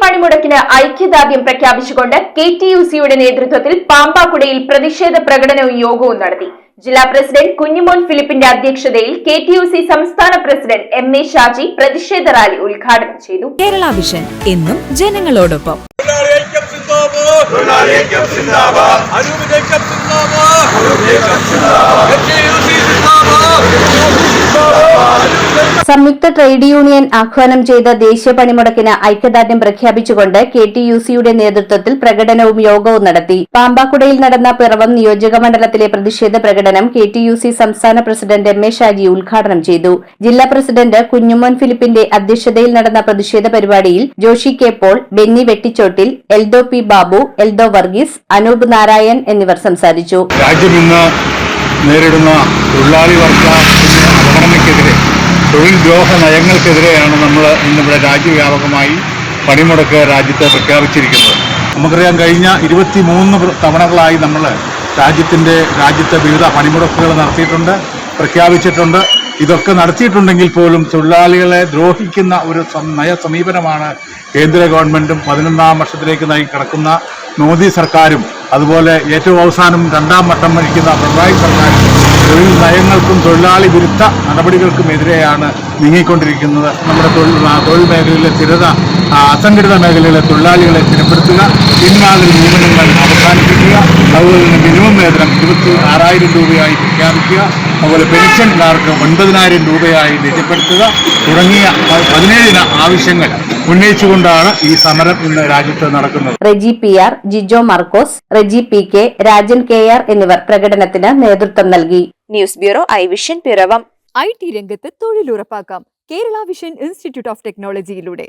പണിമുടക്കിന് ഐക്യദാർഢ്യം പ്രഖ്യാപിച്ചുകൊണ്ട് K T U സിയുടെ നേതൃത്വത്തിൽ പാമ്പാക്കുടയിൽ പ്രതിഷേധ പ്രകടനവും യോഗവും നടത്തി. ജില്ലാ പ്രസിഡന്റ് കുഞ്ഞിമോൻ ഫിലിപ്പിന്റെ അധ്യക്ഷതയിൽ കെ ടി യു സി സംസ്ഥാന പ്രസിഡന്റ് എം എ ഷാജി പ്രതിഷേധ റാലി ഉദ്ഘാടനം ചെയ്തു. കേരള വിഷൻ എന്നും ജനങ്ങളോടൊപ്പം. തൊഴിലാളി ഐക്യം സിന്ദാബാദ്. അനൂപ് ഐക്യം സിന്ദാബാദ്. NTUC സംയുക്ത ട്രേഡ് യൂണിയൻ ആഹ്വാനം ചെയ്ത ദേശീയ പണിമുടക്കിന് ഐക്യദാർഢ്യം പ്രഖ്യാപിച്ചുകൊണ്ട് കെ ടി യു സിയുടെ നേതൃത്വത്തിൽ പ്രകടനവും യോഗവും നടത്തി. പാമ്പാക്കുടയിൽ നടന്ന പിറവം നിയോജക മണ്ഡലത്തിലെ പ്രതിഷേധ പ്രകടനം കെ ടി യു സി സംസ്ഥാന പ്രസിഡന്റ് എം എ ഷാജി ഉദ്ഘാടനം ചെയ്തു. ജില്ലാ പ്രസിഡന്റ് കുഞ്ഞുമോൻ ഫിലിപ്പിന്റെ അധ്യക്ഷതയിൽ നടന്ന പ്രതിഷേധ പരിപാടിയിൽ ജോഷി കെ പോൾ ബെന്നി വെട്ടിച്ചോട്ടിൽ എൽദോ പി ബാബു എൽദോ വർഗീസ് അനൂപ് നാരായൺ എന്നിവർ സംസാരിച്ചു. നേരിടുന്ന തൊഴിലാളി വർഗ അവഗണനയ്ക്കെതിരെ തൊഴിൽ ദ്രോഹ നയങ്ങൾക്കെതിരെയാണ് നമ്മൾ ഇന്നിവിടെ രാജ്യവ്യാപകമായി പണിമുടക്ക് രാജ്യത്ത് പ്രഖ്യാപിച്ചിരിക്കുന്നത്. നമുക്കറിയാം കഴിഞ്ഞ ഇരുപത്തി മൂന്ന് തവണകളായി നമ്മൾ രാജ്യത്തിന്റെ രാജ്യത്തെ വിവിധ പണിമുടക്കുകൾ നടത്തിയിട്ടുണ്ട് പ്രഖ്യാപിച്ചിട്ടുണ്ട്. ഇതൊക്കെ നടത്തിയിട്ടുണ്ടെങ്കിൽ പോലും തൊഴിലാളികളെ ദ്രോഹിക്കുന്ന ഒരു നയ സമീപനമാണ് കേന്ദ്ര ഗവൺമെന്റും പതിനൊന്നാം വർഷത്തിലേക്ക് നയി കിടക്കുന്ന മോദി സർക്കാരും അതുപോലെ ഏറ്റവും അവസാനം രണ്ടാം വട്ടം ഭരിക്കുന്ന പിണറായി സർക്കാരും തൊഴിൽ നയങ്ങൾക്കും തൊഴിലാളി വിരുദ്ധ നടപടികൾക്കുമെതിരെയാണ് നീങ്ങിക്കൊണ്ടിരിക്കുന്നത്. നമ്മുടെ തൊഴിൽ തൊഴിൽ മേഖലയിലെ സ്ഥിരത അസംഘടിത മേഖലയിലെ തൊഴിലാളികളെ സ്ഥിരപ്പെടുത്തുക പിന്നാലെ നിയമനങ്ങൾ അവസാനിപ്പിക്കുക അതുപോലെ തന്നെ മിനിമം വേതനം ഇരുപത്തി ആറായിരം രൂപയായി പ്രഖ്യാപിക്കുക. അതുപോലെ പെൻഷൻകാർക്ക് ഒൻപതിനായിരം രൂപയായി നിജപ്പെടുത്തുക തുടങ്ങിയ പതിനേഴിന് പതിനേഴിന ആവശ്യങ്ങൾ ഉന്നയിച്ചുകൊണ്ടാണ് ഈ സമരം ഇന്ന് രാജ്യത്ത് നടക്കുന്നത്. Reji P R Jijo Markose Reji P K Rajan K R എന്നിവർ പ്രകടനത്തിന് നേതൃത്വം നൽകി. News bureau I vision Piravom. I T രംഗത്ത് തൊഴിലുറപ്പാക്കാം. Kerala vision institute of ടെക്നോളജിയിലൂടെ.